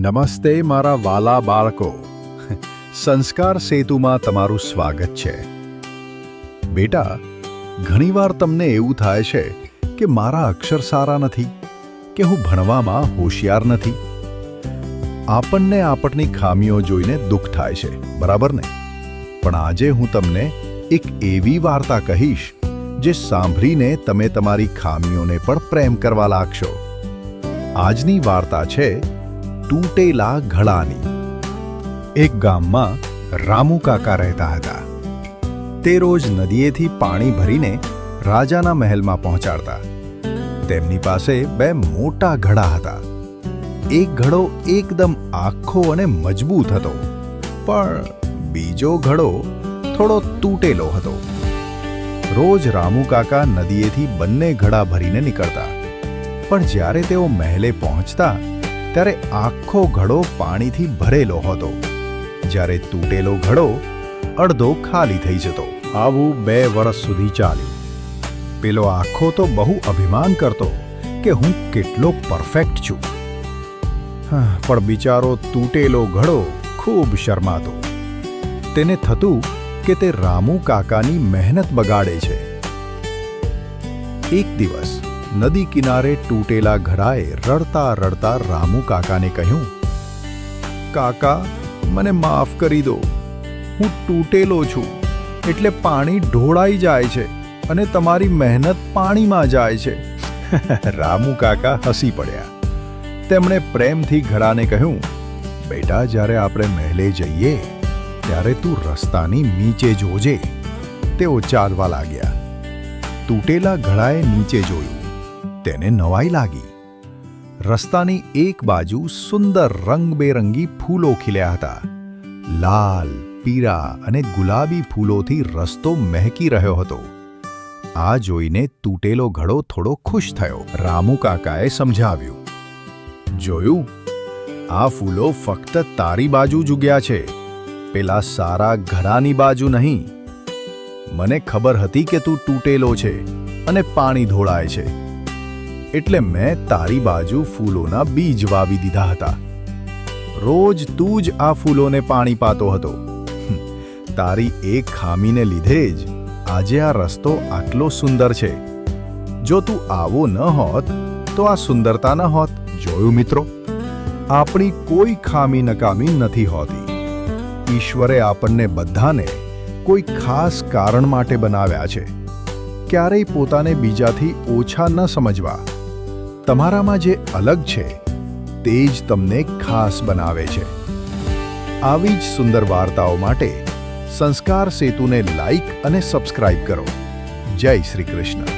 નમસ્તે મારા વાલા બાળકો. સંસ્કાર સેતુમાં તમારું સ્વાગત છે. બેટા, ઘણીવાર તમને એવું થાય છે કે મારા અક્ષર સારા નથી, કે હું ભણવામાં હોશિયાર નથી. આપણને આપણની ખામીઓ જોઈને દુઃખ થાય છે, બરાબર ને? પણ આજે હું તમને એક એવી વાર્તા કહીશ, જે સાંભળીને તમે તમારી ખામીઓને પણ પ્રેમ કરવા લાગશો. આજની વાર્તા છે તૂટેલા ઘડાની. એક ગામમાં રામુ કાકા રહેતા હતા. તે રોજ નદીએથી પાણી ભરીને રાજાના મહેલમાં પહોંચાડતા. તેમની પાસે બે મોટા ઘડા હતા. એક ઘડો એકદમ આખો અને મજબૂત હતો, પણ બીજો ઘડો થોડો તૂટેલો હતો. રોજ રામુ કાકા નદીએથી બંને ઘડા ભરીને નીકળતા. પણ જ્યારે તેઓ મહેલે પહોંચતા ત્યારે આખો ઘડો પાણીથી ભરેલો હતો. જ્યારે તૂટેલો ઘડો અડધો ખાલી થઈ જતો. આવું બે વર્ષ સુધી ચાલ્યું. પેલો આખો તો બહુ અભિમાન કરતો કે હું કેટલો પરફેક્ટ છું. પણ બિચારો તૂટેલો ઘડો ખૂબ શરમાતો. તેને થતું કે તે રામુ કાકાની મહેનત બગાડે છે. એક દિવસ નદી કિનારે તૂટેલા ઘડાએ રડતા રડતા રામુ કાકાને કહ્યું, કાકા, મને માફ કરી દો. હું તૂટેલો છું, એટલે પાણી ઢોળાઈ જાય છે અને તમારી મહેનત પાણીમાં જાય છે. રામુ કાકા હસી પડ્યા. તેમણે પ્રેમથી ઘડાને કહ્યું, બેટા, જ્યારે આપણે મહેલે જઈએ, ત્યારે તું રસ્તાની નીચે જોજે. તેઓ ચાલવા લાગ્યા. તૂટેલા ઘડાએ નીચે જોયું. તેને નવાઈ લાગી. રસ્તાની એક બાજુ સુંદર રંગબેરંગી ફૂલો ખીલ્યા હતા. લાલ, પીળા અને ગુલાબી ફૂલોથી રસ્તો મહેકી રહ્યો હતો. આ જોઈને તૂટેલો ઘડો થોડો ખુશ થયો, રામુ કાકાએ સમજાવ્યું. જોયું? આ ફૂલો ફક્ત તારી બાજુ જ ઉગ્યા છે. પેલા સારા ઘડાની બાજુ નહીં. મને ખબર હતી કે તું તૂટેલો છે અને પાણી ધોળાય છે. એટલે મેં તારી બાજુ ફૂલોના બીજ વાવી દીધા હતા. રોજ તું જ આ ફૂલોને પાણી પાતો હતો. તારી એક ખામીને લીધે જ આજે આ રસ્તો આટલો સુંદર છે. જો તું આવો ન હોત, તો આ સુંદરતા ન હોત, જોયું મિત્રો? આપણી કોઈ ખામી નકામી નથી હોતી. ઈશ્વરે આપણને બધાને કોઈ ખાસ કારણ માટે બનાવ્યા છે. ક્યારેય પોતાને બીજાથી ઓછા ન સમજવા. તમારામાં જે અલગ છે, તે જ તમને ખાસ બનાવે છે. આવી જ સુંદર વાર્તાઓ માટે સંસ્કાર સેતુને લાઈક અને સબસ્ક્રાઇબ કરો. જય શ્રી કૃષ્ણ.